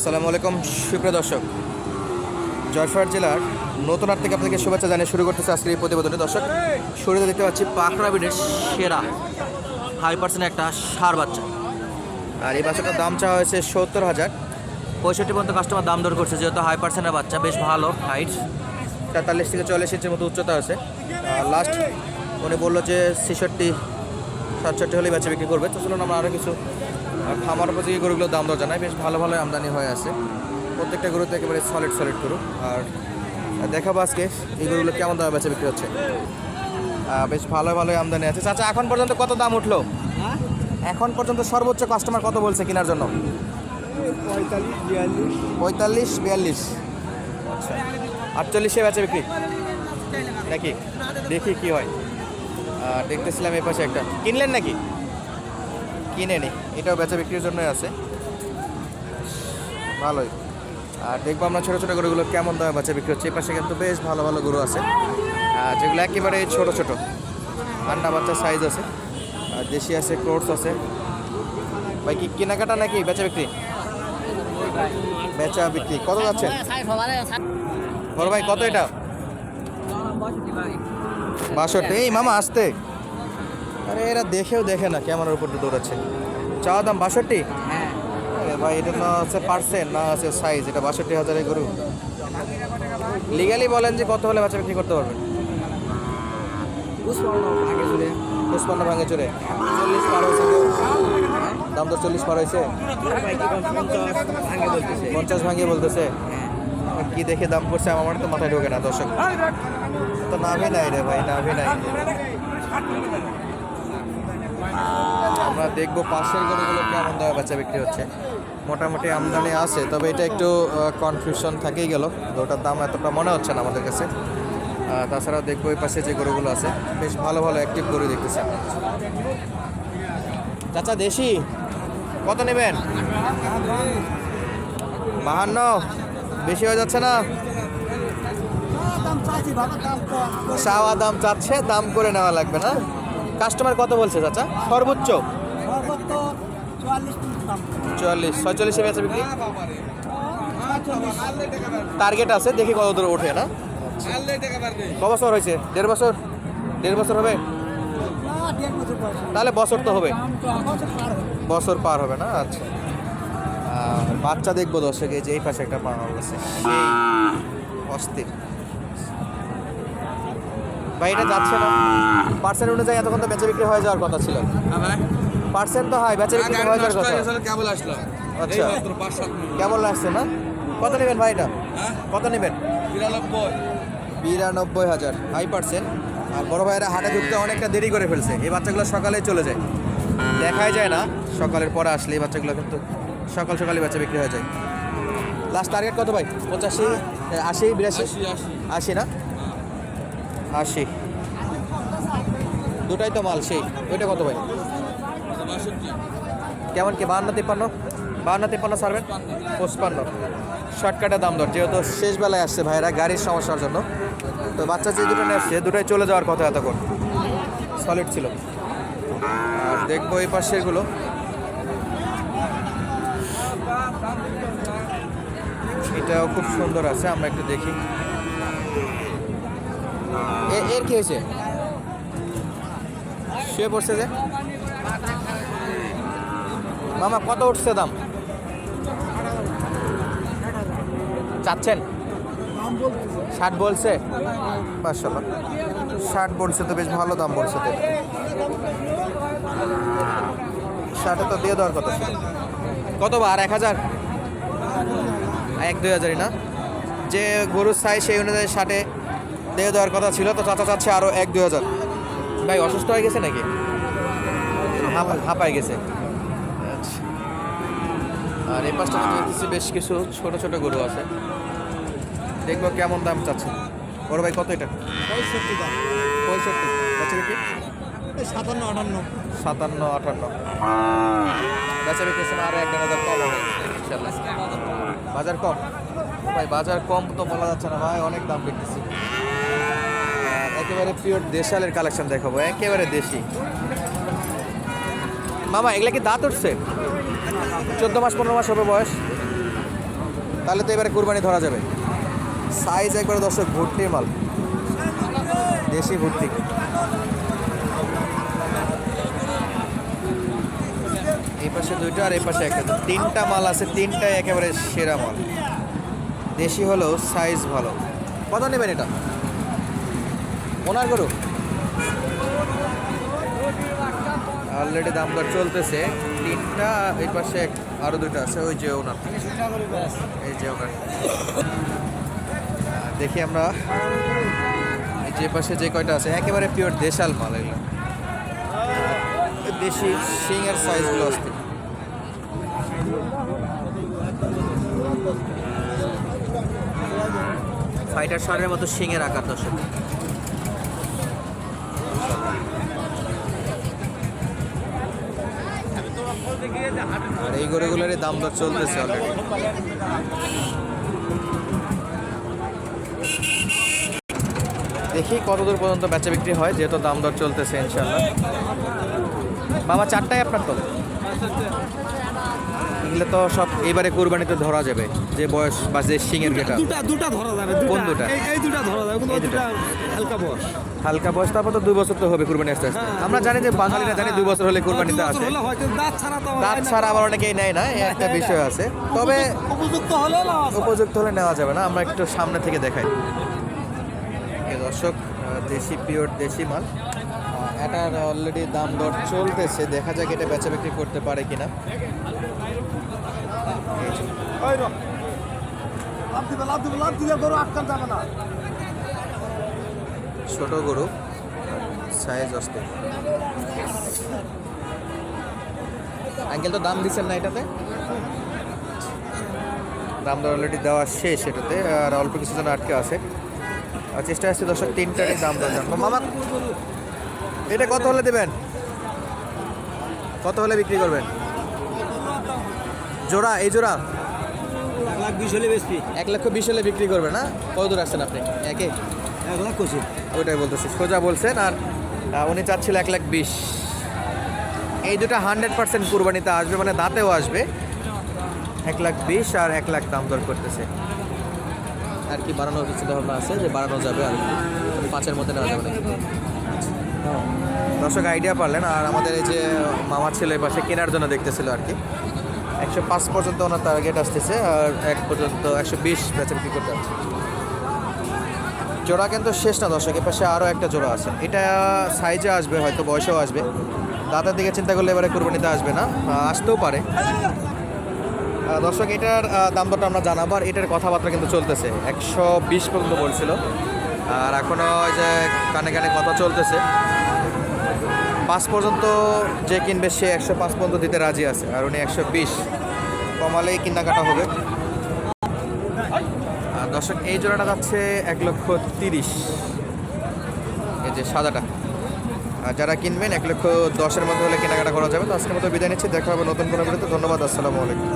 আসসালামু আলাইকুম, সুপ্রিয় দর্শক। জয়ফাট জেলার নতুন থেকে আপনাকে শুভেচ্ছা জানিয়ে শুরু করতেছে আজকের এই প্রতিবেদনে। দর্শক, শুরুতে দেখতে পাচ্ছি পাখরা বিডের সেরা হাই পার্সেন্ট একটা সার বাচ্চা। আর এই বাচ্চাটার দাম চাওয়া হয়েছে সত্তর হাজার। পঁয়ষট্টি পর্যন্ত কাস্টমার দাম দর করছে, যেহেতু হাই পার্সেন্টের বাচ্চা, বেশ ভালো হাইট তেতাল্লিশ থেকে চল্লিশ ইঞ্চের মতো উচ্চতা আছে। লাস্ট উনি বলল যে ছেষট্টি, সাতষট্টি হলেই বাচ্চা বিক্রি করবে। তো চলুন আমরা আরও কিছু খামার উপযোগী গরুগুলোর দাম দর জানাই। বেশ ভালো ভালো আমদানি হয়ে আছে। প্রত্যেকটা গরুতে একেবারে সলিড সলিড গরু। আর দেখাবো আজকে এই গরুগুলো কেমন দামে বেচা বিক্রি হচ্ছে। বেশ ভালো ভালোই আমদানি আছে। চাচা, এখন পর্যন্ত কত দাম উঠল? এখন পর্যন্ত সর্বোচ্চ কাস্টমার কত বলছে কেনার জন্য? পঁয়তাল্লিশ, বিয়াল্লিশ। আচ্ছা। আটচল্লিশে বেচা বিক্রি? নাকি দেখি কি হয়। দেখতেছিলাম এই পাশে একটা। কিনলেন নাকি? কিনে নি। এটাও বেচা বিক্রির জন্যই আছে। ভালোই। আর দেখব আমরা ছোটো ছোটো গরুগুলো কেমন দামে বেচা বিক্রি হচ্ছে। এই পাশে কিন্তু বেশ ভালো ভালো গরু আছে। আর যেগুলো একেবারে ছোট ছোট। আন্ডা বাচ্চা সাইজ আছে। আর দেশি আছে ক্রোটস আছে। ভাই, কি কেনাকাটা নাকি বেচা বিক্রি? বেচা বিক্রি। কত যাচ্ছে? বড় ভাই, কত এটা? বাষট্টি। এই মামা, আসতে। আরে এরা দেখেও দেখে না ক্যামেরার উপর দৌড়াচ্ছে। চাওয়া দাম বাষট্টি? আরে ভাই এটা না হচ্ছে পার্সেন্ট না আছে সাইজ এটা বাষট্টি হাজারের গরু। লিগালি বলেন যে কত হলে বাচ্চা বিক্রি করতে পারবেন পুষ্পান্ন ভাঙে চড়ে চল্লিশ পার হয়েছে দাম তো চল্লিশ পার হয়েছে। পঞ্চাশ ভাঙিয়ে বলতেছে? কি দেখে দাম করছে আমার তো মাথায় ঢোকে না দর্শক। তো নামে নাই রে ভাই নামে নাই। আমরা দেখব পাশের গরুগুলো কেমন দামে বাচ্চা বিক্রি হচ্ছে। মোটামুটি আমদানি আছে তবে এটা একটু কনফিউশন থেকেই গেল। ওটার দাম এতটা মনে হচ্ছে না আমাদের কাছে। তাছাড়াও দেখব ওই পাশে যে গরুগুলো আছে বেশ ভালো ভালো অ্যাক্টিভ গরু দেখতেছে চাচা দেশি? কত নেবেন? বাহান্ন? বেশি হয়ে যাচ্ছে না? চাওয়া দাম চাচ্ছে দাম করে নেওয়া লাগবে না? কাস্টমার কত বলছে চাচা? সর্বোচ্চ। চুয়াল্লিশ ছয়চল্লিশে বেচা বিক্রি? টার্গেট আছে দেখি কত দূর ওঠে না। ক বছর হয়েছে? দেড় বছর? দেড় বছর হবে? তাহলে বছর তো হবে। বছর পার হবে। না? আচ্ছা। বাচ্চা দেখব দর্শক এই যে এই পাশে একটা পাওয়া গেছে। সেই অস্থির। ভাই এটা যাচ্ছে না। পার্সেন্ট অনুযায়ী এতক্ষণ তো বেচা বিক্রি হয়ে যাওয়ার কথা ছিল। পার্সেন্ট তো হয় বেচা বিক্রি হয়ে যাওয়ার কথা। কেবল আসলাম আচ্ছা। কেমন লাগছে না? কত নেবেন ভাই এটা? হ্যাঁ? কত নেবেন? বিরানব্বই। বিরানব্বই হাজার। High percent. আর বড় ভাইয়েরা হাটে ঢুকতে অনেকটা দেরি করে ফেলছে। এই বাচ্চাগুলো সকালে চলে যায়। দেখাই যায় না। সকালের পরে আসলে এই বাচ্চাগুলো কিন্তু সকাল সকালে বাচ্চা বিক্রি হয়ে যায়। লাস্ট টার্গেট কত ভাই? পঁচাশি? আশি বিরাশি? আশি আশি। আশি না? আশি দুটাই তো মাল, সেই। ওইটা কত ভাই? কেমন কি? বাহান্ন, তিপ্পান্ন? বাহান্ন, তিপ্পান্ন সারবেন পঁচপান্ন। শর্টকাটে দাম দর, যেহেতু শেষ বেলায় আসছে ভাইরা গাড়ির সমস্যার জন্য। তো বাচ্চা যে দুটো নিয়ে আসছে দুটাই চলে যাওয়ার কথা এতক্ষণ। সলিড ছিল। আর দেখব এই পাশেরগুলো। এটাও খুব সুন্দর আছে, আমরা একটু দেখি। এর কি হয়েছে? শুয়ে পড়ছে যে? মামা, কত উঠছে দাম? চাচ্ছেন? ষাট বলছে? মার্শাল্লাহ ষাট বলছে তো বেশ ভালো দাম বলছে তো। ষাটে তো দিয়ে দেওয়ার কথা কত বা, আর এক হাজার? এক দুই হাজারই না? যে গরুর সাইজ সেই অনুযায়ী ষাটে দিয়ে দেওয়ার কথা ছিল তো চাচা চাচ্ছে আরও এক দুই হাজার। ভাই অসুস্থ হয়ে গেছে নাকি? হাঁপা- হাঁপায় গেছে। আচ্ছা। আর এই পাশটা দেখতেছি বেশ কিছু ছোট ছোট গরু আছে। দেখব কেমন দাম চাচ্ছে। বড় ভাই কত এটা? পঁয়ষট্টি দাম। পঁয়ষট্টি। বেচা বিক্রি? সাতান্ন আটান্ন। সাতান্ন আটান্ন। বেচা বিক্রি আরও এক দেড় হাজার কম হবে ইনশাল্লাহ বাজার কম? ভাই বাজার কম তো বলা যাচ্ছে না। ভাই অনেক দাম আর একেবারে পিওর দেশালের কালেকশন দেখাবো, একেবারে দেশি। মামা, এগুলা কি দাঁত উঠছে? চোদ্দ মাস, পনেরো মাস হবে বয়স। তাহলে তো এবারে কুরবানি ধরা যাবে। সাইজ একবারে দর্শক, ভর্তির মাল। দেশি ভর্তি। এই পাশে দুইটা আর এই পাশে একটা। তিনটা মাল আছে, তিনটাই একেবারে সেরা মাল। দেশি হলেও সাইজ ভালো। কত নেবেন এটা? ওনার গরু। অলরেডি দাম দর চলতেছে। তিনটা এই পাশে আরও দুটো আছে ওই যে ওনার। এই যে ওনার। দেখি আমরা। এই যে পাশে যে কয়টা আছে একেবারে পিওর দেশাল মাল এগুলো। দেশি শিংয়ের সাইজগুলো আসতে ফাইটার শার্টের মতো শিংয়ের আকার দর্শক। আর এই গরুগুলোর দাম দর চলতেছে অলরেডি দেখি কতদূর পর্যন্ত বেচা বিক্রি হয়, যেহেতু দাম দর চলতেছে ইনশাল্লাহ বাবা, চারটায় আপনার তো এগুলো তো সব এবারে কোরবানিতে ধরা যাবে যে বয়স বা যে সিংয়ের গেটা দুটা দুটা ধরা যাবে কোন দুটা? এই দুটা ধরা যাবে কিন্তু দুটা। হালকা বয়স। হালকা বয়স তারপর তো দুই বছর তো হবে কোরবানি আসতে আস্তে। হ্যাঁ, আমরা জানি যে বাঙালিরা জানি দুই বছর হলে কোরবানিতে দু আসে দাঁত ছাড়া তো দাঁত ছাড়া আবার অনেকেই নেয় না একটা বিষয় আছে। তবে উপযুক্ত হলে না উপযুক্ত হলে নেওয়া যাবে না আমরা একটু সামনে থেকে দেখাই। দর্শক দেশি পিওর দেশি মাল। এটার অলরেডি দাম দর চলতেছে দেখা যাক এটা বেচা বিক্রি করতে পারে কিনা। দিলে গরু আটকান যাবে না। ছোট গরু সাইজ অস্ত আঙ্কেল তো দাম দিচ্ছেন না এটাতে? দাম দর অলরেডি দেওয়া শেষ এটাতে, আর অল্প কিছু জন আটকে আছে। আর চেষ্টা আসছে দর্শক, তিনটারই দাম জানব মামা, এটা কত হলে দেবেন? কত হলে বিক্রি করবেন? জোড়া এই জোড়া? এক লাখ বিশ হলে বেশি এক লক্ষ বিশ হলে বিক্রি করবেন না? কত দূর আসছেন আপনি? একে? এক লাখ কষি। ওইটাই বলতেছি সোজা বলছেন আর উনি চাচ্ছিল এক লাখ বিশ। এই দুটো হান্ড্রেড পার্সেন্ট কুরবানিতে আসবে মানে দাঁতেও আসবে। এক লাখ বিশ আর এক লাখ দাম দর করতেছে। আর কি বাড়ানোর চিন্তা ভাবনা আছে যে বাড়ানো যাবে আর কি? পাঁচের মধ্যে নেওয়া যাবে দর্শক আইডিয়া পারলেন আর আমাদের এই যে মামা ছেলে পাশে কেনার জন্য দেখতেছিল আর কি। একশো পাঁচ পর্যন্ত ওনার টার্গেট আসতেছে আর এক পর্যন্ত একশো বিশ বেচা বিক্রি করতে জোড়া কিন্তু শেষ না দর্শক এর পাশে আরও একটা জোড়া আছে। এটা সাইজে আসবে, হয়তো বয়সেও আসবে। দাদার দিকে চিন্তা করলে এবারে কুরবানিতে আসবে না। আসতেও পারে। দর্শক, এটার দাম দরটা আমরা জানাব আর এটার কথাবার্তা কিন্তু চলতেছে। একশো বিশ পর্যন্ত বলছিল। আর এখনও যে কানে কানে কথা চলতেছে। পাঁচ পর্যন্ত যে কিনবে সে একশো পাঁচ পর্যন্ত দিতে রাজি আছে, আর উনি একশো বিশ। কমালেই কিনাকাটা হবে। দর্শক, এই জোড়াটা যাচ্ছে এক লক্ষ তিরিশ। এই যে সাদাটা। আর যারা কিনবেন, এক লক্ষ দশের মধ্যে হলে কেনাকাটা করা যাবে। তো আজকের মতো বিদায় নিচ্ছি, দেখা হবে নতুন কোনো ভিডিওতে। ধন্যবাদ, আসসালামু আলাইকুম।